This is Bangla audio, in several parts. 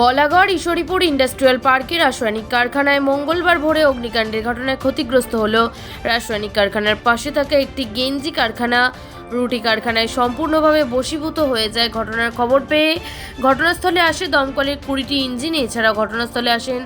বলাগড়, ঈশ্বরীপুর ইন্ডাস্ট্রিয়াল পার্কের রাসায়নিক কারখানায় মঙ্গলবার ভোরে অগ্নিকাণ্ডের ঘটনায় ক্ষতিগ্রস্ত হল। রাসায়নিক কারখানার পাশে থাকা একটি গেঞ্জি কারখানা। রুটি কারখানায় সম্পূর্ণভাবে বশীভূত হয়ে যায় ঘটনার খবর পেয়ে ঘটনাস্থলে আসে দমকলের কুড়িটি ইঞ্জিন। এছাড়া ঘটনাস্থলে আসেন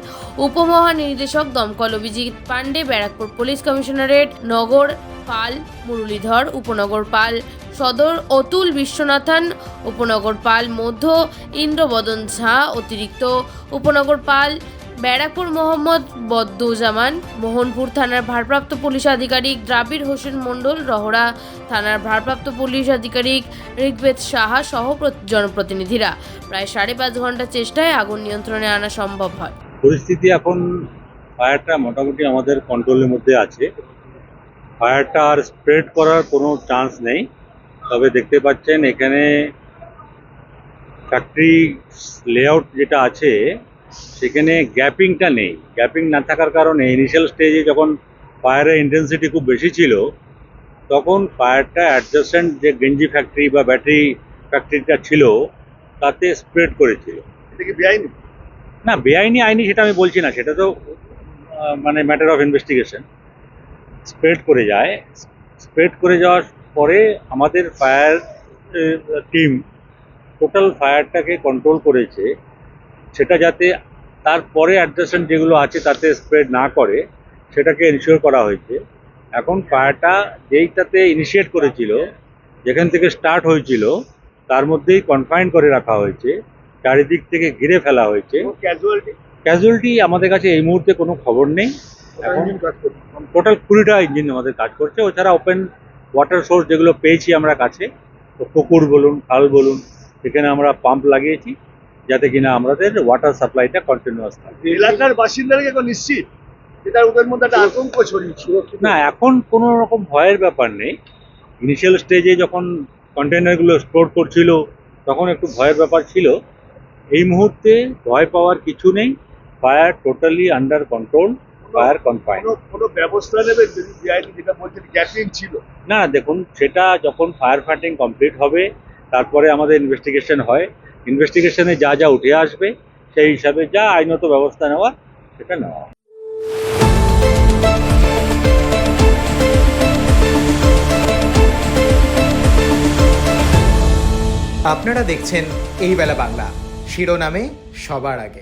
উপমহানির্দেশক দমকল অভিজিৎ পাণ্ডে, ব্যারাকপুর পুলিশ কমিশনারেট নগর পাল, মুরলীধর, উপনগর পাল সদর অতুল বিশ্বনাথন, উপনগর পাল মধ্য ইন্দ্রবদন ঝা অতিরিক্ত, উপনগর পাল ব্যারাকপুর মোহাম্মদ বদ্দুজামান, মোহনপুর থানার ভারপ্রাপ্ত পুলিশ আধিকারিক দ্রাবিড় হোসেন মণ্ডল রহরা থানার ভারপ্রাপ্ত পুলিশ আধিকারিক ঋগ্বেদ সাহা সহ প্র- জনপ্রতিনিধিরা। প্রায় সাড়ে পাঁচ ঘণ্টা চেষ্টায় আগুন নিয়ন্ত্রণে আনা সম্ভব হয়। পরিস্থিতি এখন ফায়ারটা মোটামুটি আমাদের কন্ট্রোলের মধ্যে আছে। ফায়ারটা আর স্প্রেড করার কোনো চান্স নেই। তবে দেখতে পাচ্ছেন এখানে ফ্যাক্টরি লেআউট যেটা আছে সেখানে গ্যাপিংটা নেই। গ্যাপিং না থাকার কারণে ইনিশিয়াল স্টেজে যখন ফায়ারের ইন্টেন্সিটি খুব বেশি ছিল তখন ফায়ারটা অ্যাডজাস্টেন্ট যে গেঞ্জি ফ্যাক্টরি বা ব্যাটারি ফ্যাক্টরিটা ছিল তাতে স্প্রেড করেছিল। এটা কি বেআইনি? না বেআইনি আইনি সেটা আমি বলছি না সেটা তো মানে ম্যাটার অফ ইনভেস্টিগেশন স্প্রেড করে যায় স্প্রেড করে যাওয়ার পরে আমাদের ফায়ার টিম টোটাল ফায়ারটাকে কন্ট্রোল করেছে সেটা যাতে তারপরে অ্যাডজাস্টেন্ট যেগুলো আছে তাতে স্প্রেড না করে সেটাকে এনশিওর করা হয়েছে। এখন ফায়ারটা যেইটাতে ইনিশিয়েট করেছিল যেখান থেকে স্টার্ট হয়েছিল তার মধ্যেই কনফাইন করে রাখা হয়েছে চারিদিক থেকে ঘিরে ফেলা হয়েছে। ক্যাজুয়ালিটি ক্যাজুয়ালিটি আমাদের কাছে এই মুহূর্তে কোনো খবর নেই। এখন টোটাল কুড়িটা ইঞ্জিন আমাদের কাজ করছে ওছাড়া ওপেন ওয়াটার সোর্স যেগুলো পেয়েছি আমরা কাছে তো পুকুর বলুন খাল বলুন সেখানে আমরা পাম্প লাগিয়েছি যাতে কিনা আমাদের ওয়াটার সাপ্লাইটা কন্টিনিউয়াস থাকে। এলাকার বাসিন্দারা এখন নিশ্চিত এটা ওদের মধ্যে একটা আতঙ্ক ছড়িয়েছিল না এখন কোনো রকম ভয়ের ব্যাপার নেই। ইনিশিয়াল স্টেজে যখন কন্টেনারগুলো স্টোর করছিল তখন একটু ভয়ের ব্যাপার ছিল। এই মুহূর্তে ভয় পাওয়ার কিছু নেই fire totally under control fire confine. কোনো ব্যবস্থা নেবে যদি বেআইনি যেটা বলছেন গ্যাপিং ছিল? না দেখুন সেটা যখন ফায়ার ফাইটিং কমপ্লিট হবে তারপরে আমাদের ইনভেস্টিগেশন হয়। ইনভেস্টিগেশনে যা যা উঠে আসবে সেই হিসাবে যা আইনত ব্যবস্থা নেওয়ার সেটা নেওয়া। আপনারা দেখছেন এই বেলা বাংলা। শিরোনামে সবার আগে।